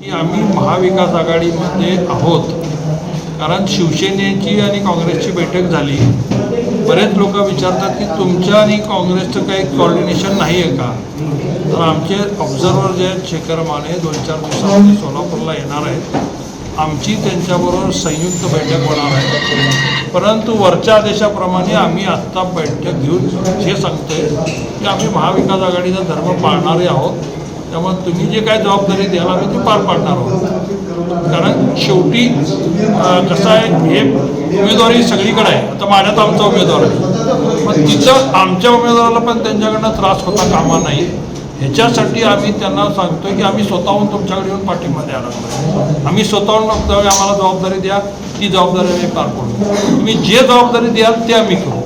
की आम्ही महाविकास आघाडीमध्ये आहोत. कारण शिवसेनेची आणि काँग्रेसची बैठक झाली. बरेच लोक विचारतात की तुमच्या आणि काँग्रेसचं काही कॉर्डिनेशन नाही आहे का? तर आमचे ऑब्झर्वर जे आहेत शेखर माने दोन चार दिवसामध्ये सोलापूरला येणार आहेत. आमची त्यांच्याबरोबर संयुक्त बैठक होणार आहे. परंतु वरच्या आदेशाप्रमाणे आम्ही आत्ता बैठक घेऊन हे सांगतोय की आम्ही महाविकास आघाडीचा धर्म पाळणारे आहोत. त्यामुळे तुम्ही जे काय जबाबदारी द्याल आम्ही ती पार पाडणार आहोत. कारण शेवटी कसं आहे हे उमेदवारी सगळीकडे आहे. आता माझ्यात आमचा उमेदवार आहे. पण तिथं आमच्या उमेदवाराला पण त्यांच्याकडनं त्रास होता कामा नाही. ह्याच्यासाठी आम्ही त्यांना सांगतो की आम्ही स्वतःहून तुमच्याकडे येऊन पाठिंबा द्यायला लागलो. आम्ही स्वतःहून बघतोय आम्हाला जबाबदारी द्या ती जबाबदारी आम्ही पार पडू. तुम्ही जे जबाबदारी द्याल ते आम्ही करू.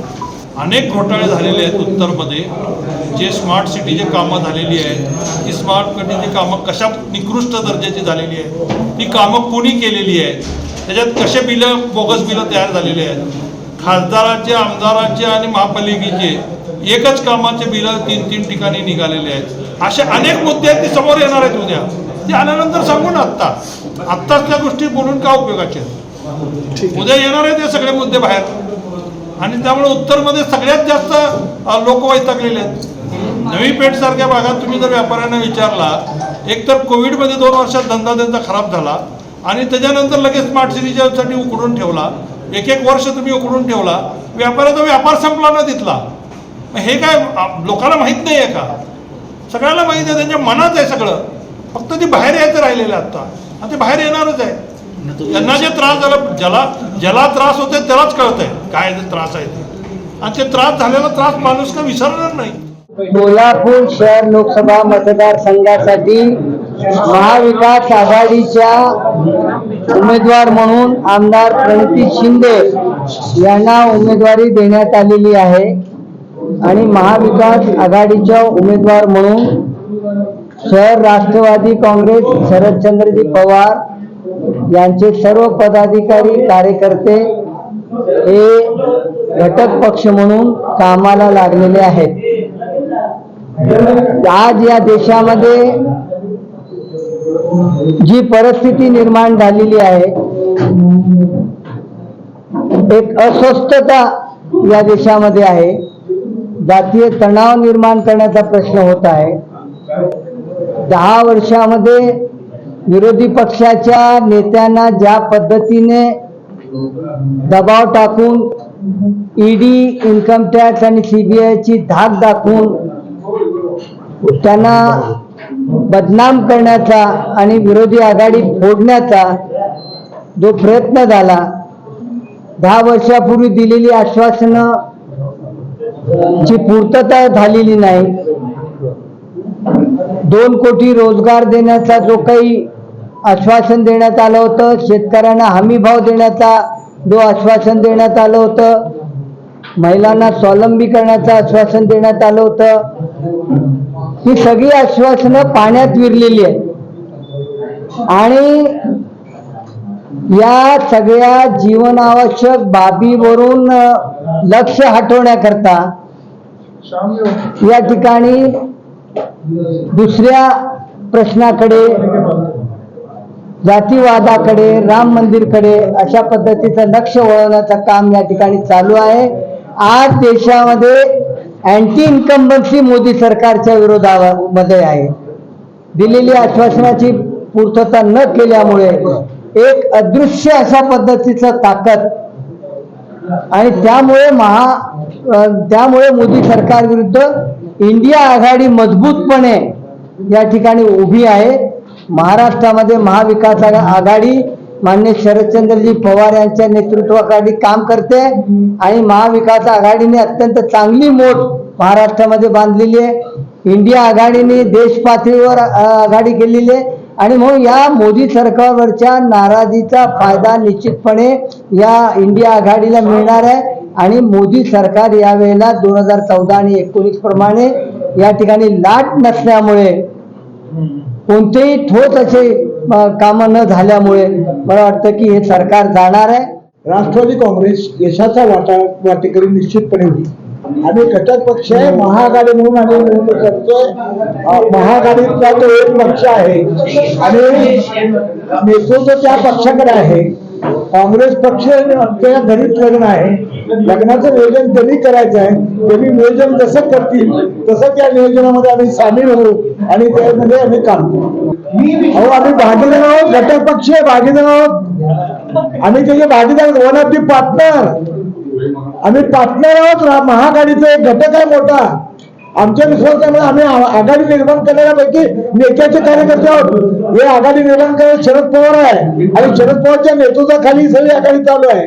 अनेक घोटाळे झालेले आहेत उत्तरमध्ये. जे स्मार्ट सिटीचे कामं झालेली आहेत ती स्मार्ट सिटीची कामं कशा निकृष्ट दर्जाची झालेली आहेत ती कामं कोणी केलेली आहेत त्याच्यात कसे बिलं बोगस बिलं तयार झालेली आहेत? खासदाराचे आमदाराचे आणि महापालिकेचे एकच कामाचे बिलं तीन तीन ठिकाणी निघालेले आहेत. असे अनेक मुद्दे आहेत ते समोर येणार आहेत उद्या. ते आल्यानंतर सांगू ना आत्ता. आत्ताच त्या गोष्टी बोलून का उपयोगाचे? उद्या येणार आहेत हे सगळे मुद्दे बाहेर. आणि त्यामुळे उत्तरमध्ये सगळ्यात जास्त लोक वैतागलेले आहेत. नवी पेठ सारख्या भागात तुम्ही जर व्यापाऱ्यांना विचारला एक तर कोविडमध्ये दोन वर्षात धंदा त्यांचा खराब झाला आणि त्याच्यानंतर लगेच स्मार्ट सिटीच्यासाठी उकडून ठेवला. एक एक वर्ष तुम्ही उकडून ठेवला. व्यापाऱ्याचा व्यापार संपला ना तिथला. मग हे काय लोकांना माहीत नाही आहे का? सगळ्याला माहीत आहे त्यांच्या मनात आहे सगळं. फक्त ती बाहेर यायचं राहिलेलं आहे आत्ता आणि ते बाहेर येणारच आहे. त्यांना जे त्रास झाला ज्याला ज्याला त्रास होते त्यालाच कळतंय. काय त्रास आहे ते. आणि ते त्रास झालेला त्रास माणूस का विसरणार नाही. कोल्हापूर शहर लोकसभा मतदारसंघासाठी महाविकास आघाडीच्या उमेदवार म्हणून आमदार प्रणिती शिंदे यांना उमेदवारी देण्यात आलेली आहे. आणि महाविकास आघाडीच्या उमेदवार म्हणून शहर राष्ट्रवादी काँग्रेस शरदचंद्रजी पवार यांचे सर्व पदाधिकारी कार्यकर्ते हे घटक पक्ष म्हणून कामाला लागलेले आहेत. आज या देशामध्ये जी परिस्थिती निर्माण झालेली आहे एक अस्वस्थता या देशामध्ये आहे. जातीय तणाव निर्माण करण्याचा प्रश्न होत आहे. दहा वर्षामध्ये विरोधी पक्षाच्या नेत्यांना ज्या पद्धतीने दबाव टाकून ईडी इन्कम टॅक्स आणि सीबीआयची धाक दाखवून त्यांना बदनाम करण्याचा आणि विरोधी आघाडी फोडण्याचा जो प्रयत्न झाला दहा वर्षापूर्वी दिलेली आश्वासनं ची पूर्तता झालेली नाही. दोन कोटी रोजगार देण्याचा जो काही आश्वासन देण्यात आलं होतं. शेतकऱ्यांना हमी भाव देण्याचा जो आश्वासन देण्यात आलं होतं. महिलांना स्वावलंबी करण्याचं आश्वासन देण्यात आलं होतं. ही सगळी आश्वासनं पाण्यात विरलेली आहेत. आणि या सगळ्या जीवनावश्यक बाबीवरून लक्ष हटवण्याकरता या ठिकाणी दुसऱ्या प्रश्नाकडे जातीवादाकडे राम मंदिरकडे अशा पद्धतीचं लक्ष वळवण्याचं काम या ठिकाणी चालू आहे. आज देशामध्ये अँटी इन्कम्बन्सी मोदी सरकारच्या विरोधामध्ये आहे. दिलेली आश्वासनाची पूर्तता न केल्यामुळे एक अदृश्य अशा पद्धतीचं ताकद आणि त्यामुळे महा त्यामुळे मोदी सरकार विरुद्ध इंडिया आघाडी मजबूतपणे या ठिकाणी उभी आहे. महाराष्ट्रामध्ये महाविकास आघाडी मान्य शरदचंद्रजी पवार यांच्या नेतृत्वाखाली काम करते आणि महाविकास आघाडीने अत्यंत चांगली मोठ महाराष्ट्रामध्ये बांधलेली आहे. इंडिया आघाडीने देश पातळीवर आघाडी केलेली आहे. आणि म्हणून या मोदी सरकारवरच्या नाराजीचा फायदा निश्चितपणे या इंडिया आघाडीला मिळणार आहे. आणि मोदी सरकार यावेळेला दोन हजार चौदा आणि एकोणीस प्रमाणे या ठिकाणी लाट नसल्यामुळे कोणतेही ठोस असे कामं न झाल्यामुळे मला वाटतं की हे सरकार जाणार आहे. राष्ट्रवादी काँग्रेस यशाचा वाटा वाटेकरी निश्चितपणे होईल. आम्ही घटक पक्ष आहे महाआघाडी म्हणून आम्ही निवडणूक करतोय. महाआघाडीचा तो एक पक्ष आहे. आणि नेतृत्व त्या पक्षाकडे आहे. काँग्रेस पक्ष त्या घरीच लग्न आहे. लग्नाचं नियोजन त्यांनी करायचं आहे. त्यांनी नियोजन जसं करतील तसं त्या नियोजनामध्ये आम्ही सामील होऊ आणि त्यामध्ये आम्ही काम करू. अहो आम्ही भागीदार आहोत घटक पक्ष आहे भागीदार आहोत. आम्ही त्याचे भागीदार वन ऑफ दी पार्टनर आम्ही पार्टनर आहोत महागाडीचा एक घटक आहे मोठा. आमच्या विश्वासामुळे आम्ही आघाडी निर्माण करणाऱ्यापैकी नेत्याचे कार्यकर्ते आहोत. हे आघाडी निर्माण करणारे शरद पवार आहे. आणि शरद पवारच्या नेतृत्वाखाली सगळी आघाडी चालू आहे.